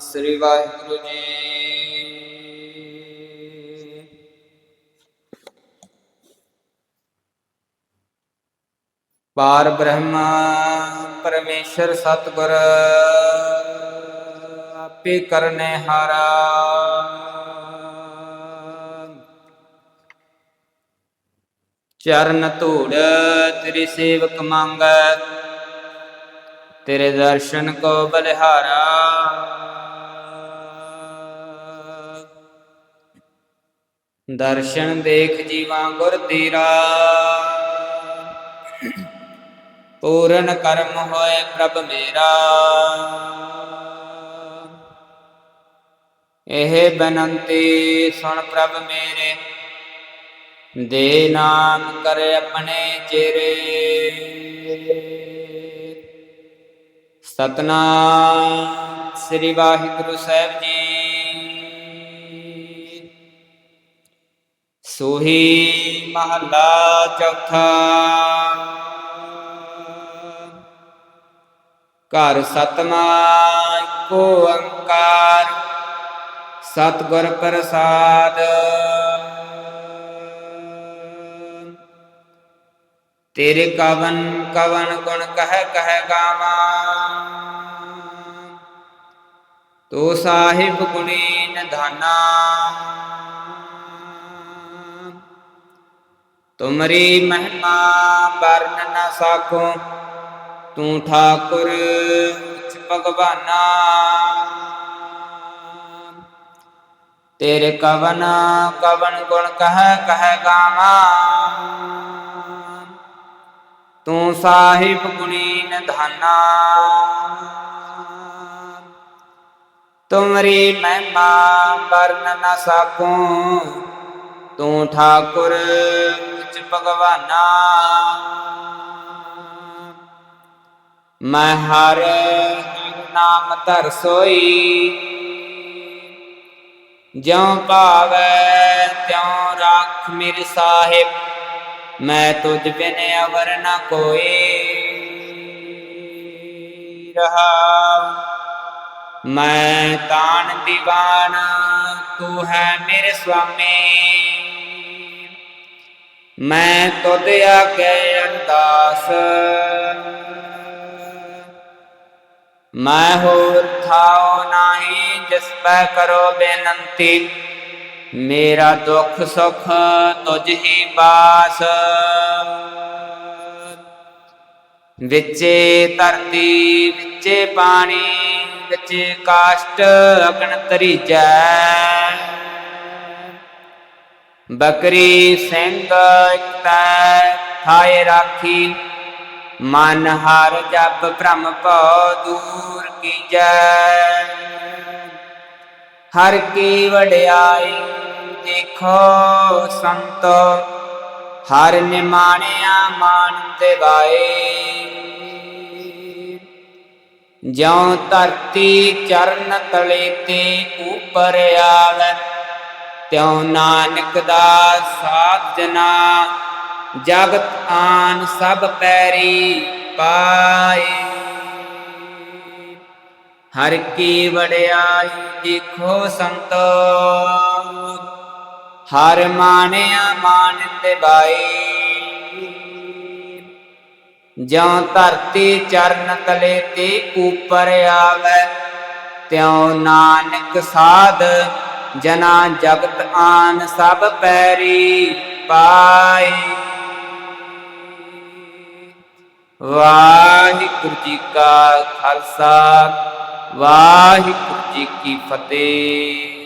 ਸ੍ਰੀ ਵਾਹਿਗੁਰੂ ਜੀ। ਪਾਰ ਬ੍ਰਹਮਾ ਪਰਮੇਸ਼ਰ ਸਤਿਗੁਰ, ਆਪੇ ਕਰਨੇ ਹਾਰਾ। ਚਰਨ ਧੂੜ ਤੇਰੇ ਸੇਵਕ ਮੰਗੈ, ਤੇਰੇ ਦਰਸ਼ਨ ਕੋ ਬਲਿਹਾਰਾ। ਦਰਸ਼ਨ ਦੇਖ ਜੀਵਾਂ ਗੁਰ ਤੇਰਾ। ਪੂਰਨ ਕਰਮ ਹੋਏ ਪ੍ਰਭ ਮੇਰਾ। ਇਹ ਬਨੰਤੀ ਸੁਣ ਪ੍ਰਭ ਮੇਰੇ। ਦੇ ਨਾਮ ਕਰ ਆਪਣੇ ਚਿਹਰੇ ਸਤਨਾਮ ਸ੍ਰੀ ਵਾਹਿਗੁਰੂ ਸਾਹਿਬ ਜੀ। ਸੋਹੀ ਮਹੱਲਾ ਚੌਥਾ। ਘਰ ਸਤਮਾ ਇੱਕੋ ਓੰਕਾਰ ਸਤਿਗੁਰ ਪ੍ਰਸਾਦ। ਤੇਰੇ ਕਵਨ ਕਵਨ ਗੁਣ ਕਹਿ ਕਹਿ ਗਾਵਾਂ। ਤੋ ਸਾਹਿਬ ਗੁਣੀ ਨਿਧਾਨਾ। ਤੁਮਰੀ ਮਹਿਮਾ ਵਰਨ ਨਾ ਸਾਖੋ। ਤੂੰ ਠਾਕੁਰ ਉੱਚ ਭਗਵਾਨਾ। ਤੇਰੇ ਕਵਨ ਕਵਨ ਗੁਣ ਕਹਿ ਕਹਿ ਗਾਵਾਂ। ਤੂੰ ਸਾਹਿਬ ਗੁਣੀ ਨਿਧਾਨਾ। ਤੁਮਰੀ ਮਹਿਮਾ ਵਰਨ ਨਾ ਸਾਖੋ। ਤੂੰ ਠਾਕੁਰ ਉੱਚ ਭਗਵਾਨਾ। ਮੈਂ ਹਰ ਨਾਮ ਧਰ ਸੋਈ ਜਿਉ ਭਾਵੈ ਤਿਉ ਰੱਖ ਮੇਰੇ ਸਾਹਿਬ, ਮੈਂ ਤੁਝ ਬਿਨ ਅਵਰ ਨ ਕੋਈ ਰਹਾ। ਮੈਂ ਤਾਣ ਦੀਵਾਨ, ਤੂੰ ਹੈ ਮੇਰੇ ਸੁਆਮੀ। ਮੈਂ ਤੁਧ ਆਗੇ ਅਰਦਾਸ। ਮੈਂ ਹੋਰ ਥਾਉ ਨਹੀਂ, ਜਿਸ ਪੈ ਕਰੋ ਬੇਨੰਤੀ। ਮੇਰਾ ਦੁੱਖ ਸੁਖ ਤੁਝ ਹੀ ਬਾਸ ਵਿੱਚੇ ਧਰਤੀ, ਵਿੱਚੇ ਪਾਣੀ, ਵਿੱਚੇ ਕਾਸ਼ਟ ਅਗਨ ਤਰੀਜੈ ਬਕਰੀ ਸਿੰਘ ਤੈ ਥਾਏ ਰਾਖੀ। ਮਨ ਹਰ ਜਪ ਭ੍ਰਮ ਭਉ ਦੂਰ ਕੀਜੈ। ਹਰ ਕੀ ਵਡਿਆਈ ਦੇਖੋ ਸੰਤ। ਹਰ ਨਿਮਾਣਿਆ ਮਾਨ ਦਿਵਾਏ। ਜਿਉ ਧਰਤੀ ਚਰਨ ਤਲੇ ਤੇ ਉਪਰ ਆਵੈ। ਤਿਉ ਨਾਨਕ ਦਾ ਸਾਧ ਜਨਾ, ਜਗਤ ਆਨ ਸਭ ਪੈਰੀ ਪਾਏ। ਹਰ ਕੀ ਵੜਿਆਈ ਦੇਖੋ ਸੰਤੋ ਹਰ ਮਾਨਿਆ ਮਾਨ ਦਿਵਾਈ ਜਿਉ ਧਰਤੀ ਚਰਨ ਤਲੇ ਤੇ ਉਪਰ ਆਵੈ, ਤਿਉ ਨਾਨਕ ਸਾਧ ਜਨਾ ਜਗਤ ਆਨ ਸਭ ਪੈਰੀ ਪਾਏ। ਵਾਹਿਗੁਰੂ ਜੀ ਕਾ ਖਾਲਸਾ ਵਾਹਿਗੁਰੂ ਜੀ ਕੀ ਫਤਿਹ।